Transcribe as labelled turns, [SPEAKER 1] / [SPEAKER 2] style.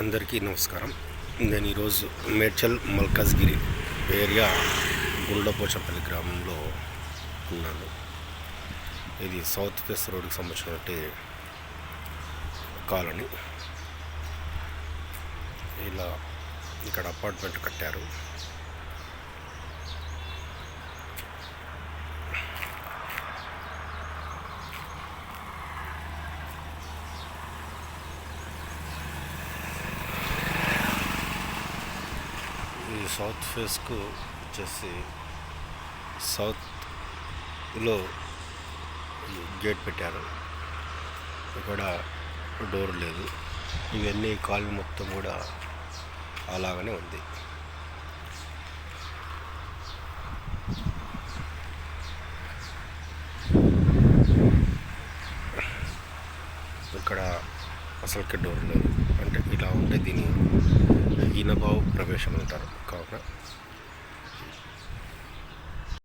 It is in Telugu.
[SPEAKER 1] అందరికీ నమస్కారం. నేను ఈరోజు మేడ్చల్ మల్కాజ్గిరి ఏరియా గుండపోచపల్లి గ్రామంలో ఉన్నాను. ఇది సౌత్ ఫేస్ రోడ్కి సంబంధించినటువంటి కాలనీ. ఇలా ఇక్కడ అపార్ట్మెంట్ కట్టారు. ఈ సౌత్ ఫేస్కు వచ్చేసి సౌత్లో గేట్ పెట్టారు. ఇక్కడ డోర్ లేదు. ఇవన్నీ కాలనీ మొత్తం కూడా అలాగనే ఉంది. ఇక్కడ అసలుకి డోర్ లేదు. అంటే ఇలా ఉంది. దీని ఈనబావు ప్రవేశం అంటారు కావున